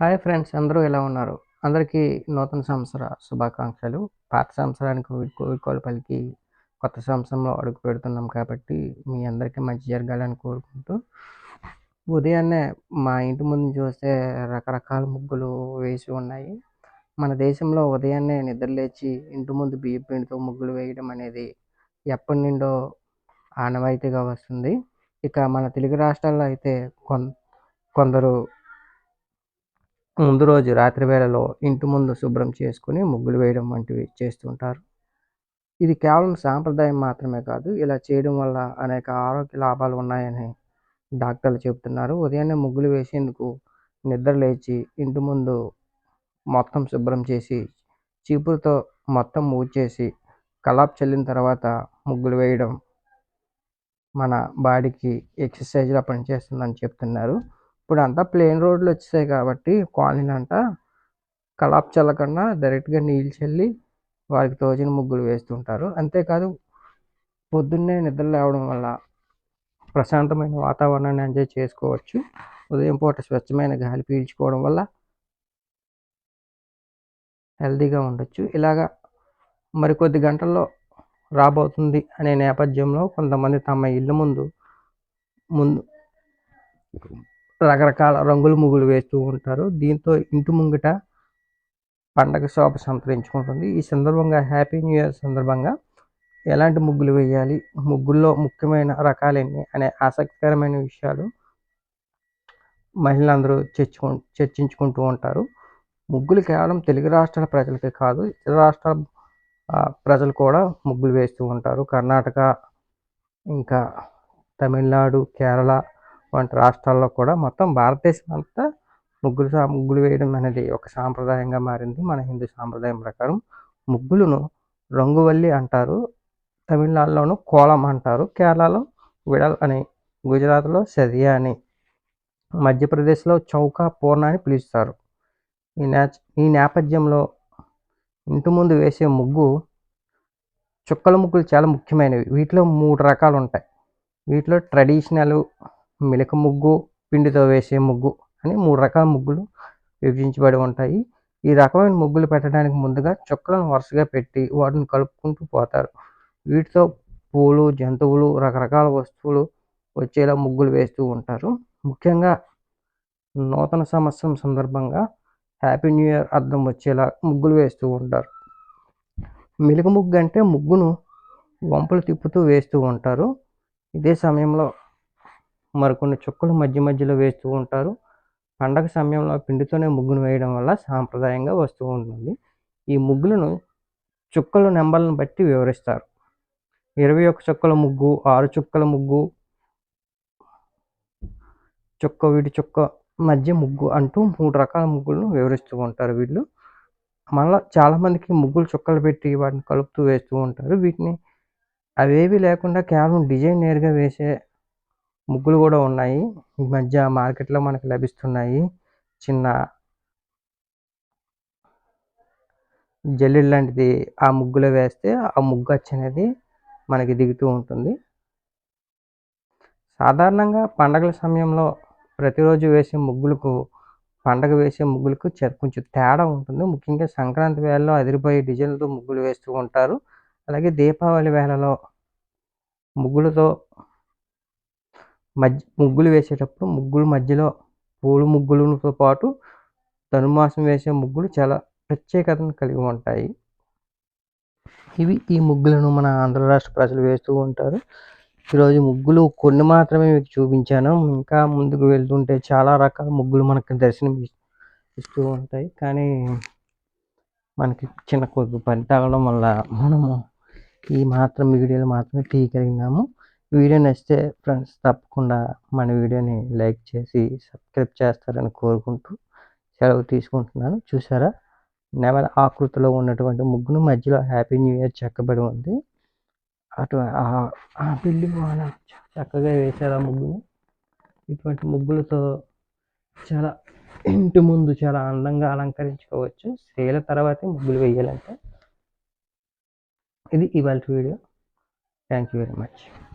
Hi friends అందరూ ఎలా ఉన్నారు? అందరికీ నూతన సంవత్సర శుభాకాంక్షలు. పాత సంవత్సరానికి కోరుకోలు పలికి కొత్త సంవత్సరంలో అడుగు పెడుతున్నాం కాబట్టి మీ అందరికీ మంచి జరగాలని కోరుకుంటూ ఉదయాన్నే మా ఇంటి ముందు చూస్తే రకరకాల ముగ్గులు వేసి ఉన్నాయి. మన దేశంలో ఉదయాన్నే నిద్రలేచి ఇంటి ముందు బియ్యం పిండితో ముగ్గులు వేయడం అనేది ఎప్పటి నుండో ఆనవాయితీగా వస్తుంది. ఇక మన తెలుగు రాష్ట్రాల్లో అయితే కొం కొందరు ముందు రోజు రాత్రి వేళలో ఇంటి ముందు శుభ్రం చేసుకుని ముగ్గులు వేయడం వంటివి చేస్తుంటారు. ఇది కేవలం సాంప్రదాయం మాత్రమే కాదు ఇలా చేయడం వల్ల అనేక ఆరోగ్య లాభాలు ఉన్నాయని డాక్టర్లు చెబుతున్నారు. ఉదయాన్నే ముగ్గులు వేసేందుకు నిద్ర లేచి ఇంటి ముందు మొత్తం శుభ్రం చేసి చీపురుతో మొత్తం ఊడ్చేసి కలాప్ చల్లిన తర్వాత ముగ్గులు వేయడం మన బాడీకి ఎక్సర్సైజ్లా పనిచేస్తుందని చెప్తున్నారు. ఇప్పుడు అంతా ప్లేన్ రోడ్లు వచ్చేసాయి కాబట్టి కాలనీలు అంతా కలాప్ చల్లకుండా డైరెక్ట్గా నీళ్ళు చల్లి వారికి తోచిన ముగ్గులు వేస్తుంటారు. అంతేకాదు పొద్దున్నే నిద్ర లేవడం వల్ల ప్రశాంతమైన వాతావరణాన్ని ఎంజాయ్ చేసుకోవచ్చు. ఉదయం పూట స్వచ్ఛమైన గాలి పీల్చుకోవడం వల్ల హెల్తీగా ఉండొచ్చు. ఇలాగా మరికొద్ది గంటల్లో రాబోతుంది అనే నేపథ్యంలో కొంతమంది తమ ఇల్లు ముందు ముందు రకరకాల రంగులు ముగ్గులు వేస్తూ ఉంటారు. దీంతో ఇంటి ముంగిట పండగ శోభ సంతరించుకుంటుంది. ఈ సందర్భంగా హ్యాపీ న్యూ ఇయర్ సందర్భంగా ఎలాంటి ముగ్గులు వేయాలి? ముగ్గుల్లో ముఖ్యమైన రకాలేంటి అనే ఆసక్తికరమైన విషయాలు మహిళలందరూ చర్చు చర్చించుకుంటూ ఉంటారు. ముగ్గులు కేవలం తెలుగు రాష్ట్రాల ప్రజలకే కాదు ఇతర రాష్ట్రాల ప్రజలు కూడా ముగ్గులు వేస్తూ ఉంటారు. కర్ణాటక ఇంకా తమిళనాడు కేరళ వంటి రాష్ట్రాల్లో కూడా మొత్తం భారతదేశం అంతా ముగ్గులు ముగ్గులు వేయడం అనేది ఒక సాంప్రదాయంగా మారింది. మన హిందూ సాంప్రదాయం ప్రకారం ముగ్గులను రంగువల్లి అంటారు. తమిళనాడులోను కోలం అంటారు. కేరళలో విడల్ అని గుజరాత్లో సదియా అని మధ్యప్రదేశ్లో చౌకా పూర్ణ అని పిలుస్తారు. ఈ నే ఈ నేపథ్యంలో ఇంటి ముందు వేసే ముగ్గు చుక్కల ముగ్గులు చాలా ముఖ్యమైనవి. వీటిలో మూడు రకాలు ఉంటాయి వీటిలో ట్రెడిషనల్ మిలక ముగ్గు పిండితో వేసే ముగ్గు అని మూడు రకాల ముగ్గులు విభజించబడి ఉంటాయి. ఈ రకమైన ముగ్గులు పెట్టడానికి ముందుగా చుక్కలను వరుసగా పెట్టి వాటిని కలుపుకుంటూ పోతారు. వీటితో పూలు జంతువులు రకరకాల వస్తువులు వచ్చేలా ముగ్గులు వేస్తూ ఉంటారు. ముఖ్యంగా నూతన సంవత్సరం సందర్భంగా హ్యాపీ న్యూ ఇయర్ అర్థం వచ్చేలా ముగ్గులు వేస్తూ ఉంటారు. మిలుగు ముగ్గు అంటే ముగ్గును వంపులు తిప్పుతూ వేస్తూ ఉంటారు. ఇదే సమయంలో మరికొన్ని చుక్కలు మధ్య మధ్యలో వేస్తూ ఉంటారు. పండగ సమయంలో పిండితోనే ముగ్గును వేయడం వల్ల సాంప్రదాయంగా వస్తూ ఉంటుంది. ఈ ముగ్గులను చుక్కల నెంబర్లను బట్టి వివరిస్తారు. ఇరవై ఒక చుక్కల ముగ్గు ఆరు చుక్కల ముగ్గు చుక్క వీటి చుక్క మధ్య ముగ్గు అంటూ మూడు రకాల ముగ్గులను వివరిస్తూ ఉంటారు వీళ్ళు. మళ్ళీ చాలామందికి ముగ్గులు చుక్కలు పెట్టి వాటిని కలుపుతూ వేస్తూ ఉంటారు. వీటిని అవేవి లేకుండా కేవలం డిజైన్ నేరుగా వేసే ముగ్గులు కూడా ఉన్నాయి. ఈ మధ్య మార్కెట్లో మనకు లభిస్తున్నాయి. చిన్న జల్లెడ్ లాంటిది ఆ ముగ్గులో వేస్తే ఆ ముగ్గు అనేది మనకి దిగుతూ ఉంటుంది. సాధారణంగా పండగల సమయంలో ప్రతిరోజు వేసే ముగ్గులకు పండగ వేసే ముగ్గులకు కొంచెం తేడా ఉంటుంది. ముఖ్యంగా సంక్రాంతి వేళలో అదిరిపోయే డిజైన్లతో ముగ్గులు వేస్తూ ఉంటారు. అలాగే దీపావళి వేళలో ముగ్గులతో మధ్య ముగ్గులు వేసేటప్పుడు ముగ్గులు మధ్యలో పూలు ముగ్గులతో పాటు ధనుమాసం వేసే ముగ్గులు చాలా ప్రత్యేకతను కలిగి ఉంటాయి. ఇవి ఈ ముగ్గులను మన ఆంధ్ర రాష్ట్ర ప్రజలు వేస్తూ ఉంటారు. ఈరోజు ముగ్గులు కొన్ని మాత్రమే మీకు చూపించాను. ఇంకా ముందుకు వెళ్తుంటే చాలా రకాల ముగ్గులు మనకు దర్శనం ఇస్తూ ఉంటాయి. కానీ మనకి చిన్న కొద్ది పని తగలడం వల్ల మనము ఈ మాత్రం వీడియోలు మాత్రమే తీయగలిగినాము. వీడియో నచ్చితే ఫ్రెండ్స్ తప్పకుండా మన వీడియోని లైక్ చేసి సబ్స్క్రైబ్ చేస్తారని కోరుకుంటూ సెలవు తీసుకుంటున్నాను. చూసారా? నెమల ఆకృతిలో ఉన్నటువంటి ముగ్గును మధ్యలో హ్యాపీ న్యూ ఇయర్ చెక్కబడి ఉంది. అటు ఆ బిల్డింగ్ చక్కగా వేశారు ఆ ముగ్గుని. ఇటువంటి ముగ్గులతో చాలా ఇంటి ముందు చాలా అందంగా అలంకరించుకోవచ్చు. స్త్రీల తర్వాతే ముగ్గులు వేయాలంటే. ఇది ఇవాళ video. Thank you very much